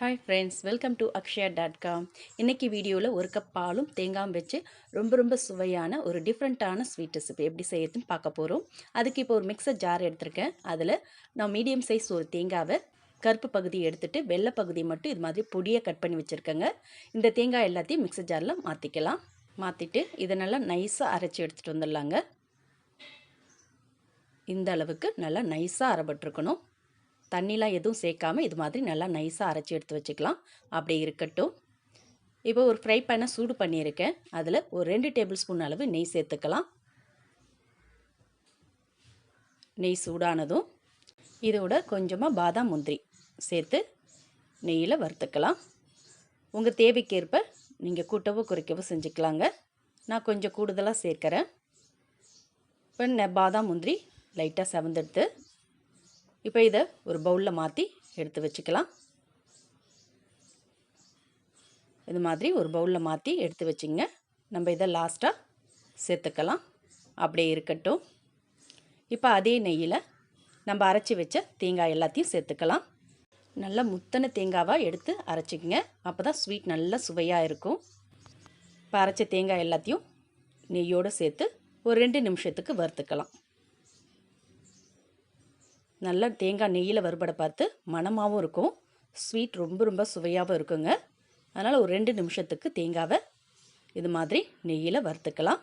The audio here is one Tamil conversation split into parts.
Hi friends welcome to Akshaya dot com இன்றைக்கி வீடியோவில் ஒரு கப் பாலும் தேங்காயும் வச்சு ரொம்ப ரொம்ப சுவையான ஒரு டிஃப்ரெண்ட்டான ஸ்வீட் ரெசிபி எப்படி செய்யறதுன்னு பார்க்க போகிறோம் அதுக்கு இப்போ ஒரு மிக்சர் ஜார் எடுத்திருக்கேன். அதில் நான் மீடியம் சைஸ் ஒரு தேங்காவை கருப்பு பகுதியை எடுத்துகிட்டு வெள்ளை பகுதி மட்டும் இது மாதிரி பொடியை கட் பண்ணி வச்சுருக்கேங்க. இந்த தேங்காய் எல்லாத்தையும் மிக்சர் ஜாரில் மாற்றிக்கலாம் மாற்றிட்டு இதை நல்லா நைஸாக அரைச்சி எடுத்துகிட்டு வந்துடலாங்க. இந்த அளவுக்கு நல்லா நைஸாக அரைப்பட்டிருக்கணும். தண்ணிலாம் எதுவும் சேர்க்காம இது மாதிரி நல்லா நைஸாக அரைச்சி எடுத்து வச்சுக்கலாம். அப்படி இருக்கட்டும். இப்போ ஒரு ஃப்ரை பேனை சூடு பண்ணியிருக்கேன். அதில் ஒரு ரெண்டு டேபிள் ஸ்பூன் அளவு நெய் சேர்த்துக்கலாம். நெய் சூடானதும் இதோட கொஞ்சமாக பாதாம் முந்திரி சேர்த்து நெய்யில் வறுத்துக்கலாம். உங்கள் தேவைக்கேற்ப நீங்கள் கூட்டவோ குறைக்கவோ செஞ்சுக்கலாங்க. நான் கொஞ்சம் கூடுதலாக சேர்க்குறேன். இப்போ பாதாம் முந்திரி லைட்டாக செவந்தெடுத்து இப்போ இதை ஒரு பவுலில் மாற்றி எடுத்து வச்சுக்கலாம். இது மாதிரி ஒரு பவுலில் மாற்றி எடுத்து வச்சுங்க. நம்ம இதை லாஸ்ட்டாக சேர்த்துக்கலாம். அப்படியே இருக்கட்டும். இப்போ அதே நெய்யில் நம்ம அரைச்சி வச்ச தேங்காய் எல்லாத்தையும் சேர்த்துக்கலாம். நல்லா முத்தன தேங்காவாக எடுத்து அரைச்சிக்கங்க. அப்போ தான் ஸ்வீட் நல்லா சுவையாக இருக்கும். இப்போ அரைச்ச தேங்காய் எல்லாத்தையும் நெய்யோடு சேர்த்து ஒரு ரெண்டு நிமிஷத்துக்கு வறுத்துக்கலாம். நல்லா தேங்காய் நெய்யில் வறுபட பார்த்து மணமாகவும் இருக்கும். ஸ்வீட் ரொம்ப ரொம்ப சுவையாகவும் இருக்குங்க. அதனால் ஒரு ரெண்டு நிமிஷத்துக்கு தேங்காவை இது மாதிரி நெய்யில் வறுத்துக்கலாம்.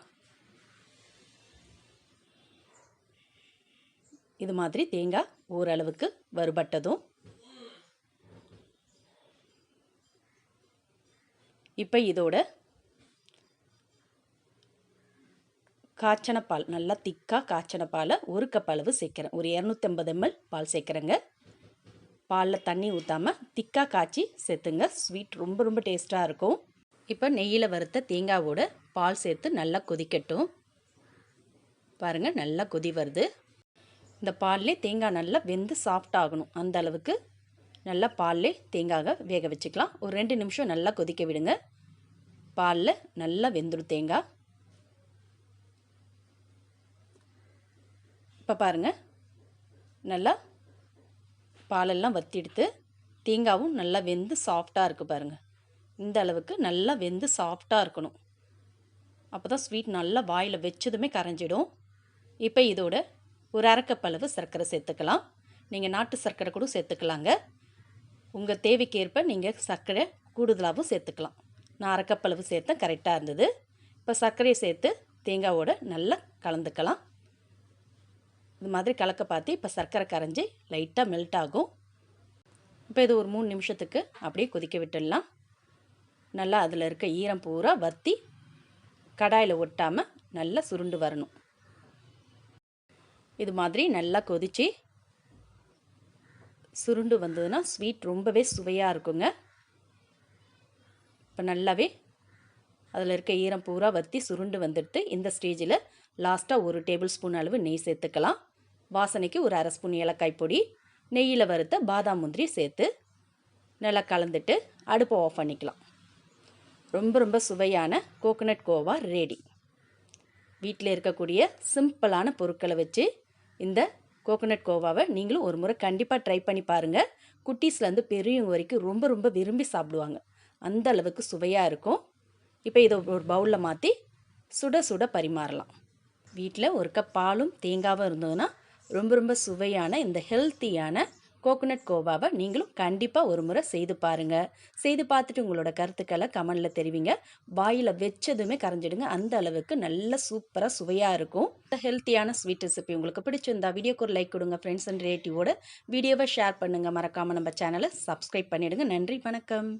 இது மாதிரி தேங்காய் ஓரளவுக்கு வறுபட்டதும். இப்போ இதோட காய்ச்சன பால் நல்லா திக்காக காய்ச்சன பாலை ஒரு கப் அளவு சேர்க்குறேன். ஒரு இரநூத்தம்பது எம்எல் பால் சேர்க்குறேங்க. பாலில் தண்ணி ஊற்றாமல் திக்காக காய்ச்சி சேர்த்துங்க. ஸ்வீட் ரொம்ப ரொம்ப டேஸ்ட்டாக இருக்கும். இப்போ நெய்யில் வறுத்த தேங்காவோட பால் சேர்த்து நல்லா கொதிக்கட்டும். பாருங்கள் நல்லா கொதி வருது. இந்த பால்லே தேங்காய் நல்லா வெந்து சாஃப்ட் ஆகணும். அந்த அளவுக்கு நல்லா பால்லே தேங்காவை வேக வச்சுக்கலாம். ஒரு ரெண்டு நிமிஷம் நல்லா கொதிக்க விடுங்க. பாலில் நல்லா வெந்துடும் தேங்காய். இப்போ பாருங்கள் நல்லா பாலெல்லாம் வற்றி எடுத்து தேங்காவும் நல்லா வெந்து சாஃப்டாக இருக்குது பாருங்கள் இந்த அளவுக்கு நல்லா வெந்து சாஃப்டாக இருக்கணும். அப்போ தான் ஸ்வீட் நல்லா வாயில் வச்சதுமே கரைஞ்சிடும். இப்போ இதோட ஒரு அரைக்கப்பளவு சர்க்கரை சேர்த்துக்கலாம். நீங்கள் நாட்டு சர்க்கரை கூட சேர்த்துக்கலாங்க. உங்கள் தேவைக்கேற்ப நீங்கள் சர்க்கரை கூடுதலாகவும் சேர்த்துக்கலாம். நான் அரைக்கப்பளவு சேர்த்தேன் கரெக்டாக இருந்தது. இப்போ சர்க்கரையை சேர்த்து தேங்காவோட நல்லா கலந்துக்கலாம். இது மாதிரி கலக்க பார்த்து இப்போ சர்க்கரை கரைஞ்சி லைட்டாக மெல்ட் ஆகும். இப்போ இது ஒரு மூணு நிமிஷத்துக்கு அப்படியே கொதிக்க விட்டுடலாம். நல்லா அதில் இருக்க ஈரம் பூரா வற்றி கடாயில் ஒட்டாமல் நல்லா சுருண்டு வரணும். இது மாதிரி நல்லா கொதித்து சுருண்டு வந்ததுன்னா ஸ்வீட் ரொம்பவே சுவையாக இருக்குங்க. இப்போ நல்லாவே அதில் இருக்க ஈரம் பூரா வற்றி சுருண்டு வந்துட்டு இந்த ஸ்டேஜில் லாஸ்ட்டாக ஒரு டேபிள் ஸ்பூன் அளவு நெய் சேர்த்துக்கலாம். வாசனைக்கு ஒரு அரை ஸ்பூன் ஏலக்காய் பொடி நெய்யில் வறுத்த பாதாம் முந்திரி சேர்த்து நல்லா கலந்துட்டு அடுப்பை ஆஃப் பண்ணிக்கலாம். ரொம்ப ரொம்ப சுவையான கோகோனட் கோவா ரெடி வீட்டில் இருக்கக்கூடிய சிம்பிளான பொருட்களை வச்சு இந்த கோகோனட் கோவாவை நீங்களும் ஒரு முறை கண்டிப்பாக ட்ரை பண்ணி பாருங்கள் குட்டீஸ்லேருந்து பெரியவங்க வரைக்கும் ரொம்ப ரொம்ப விரும்பி சாப்பிடுவாங்க. அந்த அளவுக்கு சுவையாக இருக்கும். இப்போ இதை ஒரு பவுலில் மாற்றி சுட சுட பரிமாறலாம். வீட்டில் ஒரு கப் பாலும் தேங்காவும் இருந்ததுன்னா ரொம்ப ரொம்ப சுவையான இந்த ஹெல்த்தியான கோகோனட் கோவாவை நீங்களும் கண்டிப்பாக ஒரு முறை செய்து பாருங்கள் செய்து பார்த்துட்டு உங்களோட கருத்துக்களை கமெண்டில் தெரிவிங்க. வாயில் வச்சதுமே கரைஞ்சிடுங்க. அந்த அளவுக்கு நல்ல சூப்பராக சுவையாக இருக்கும். இந்த ஹெல்த்தியான ஸ்வீட் ரெசிபி உங்களுக்கு பிடிச்சிருந்தா வீடியோக்கு ஒரு லைக் கொடுங்க ஃப்ரெண்ட்ஸ் அண்ட் ரிலேட்டிவோட வீடியோவை ஷேர் பண்ணுங்கள் மறக்காமல் நம்ம சேனலை சப்ஸ்கிரைப் பண்ணிவிடுங்க நன்றி வணக்கம்.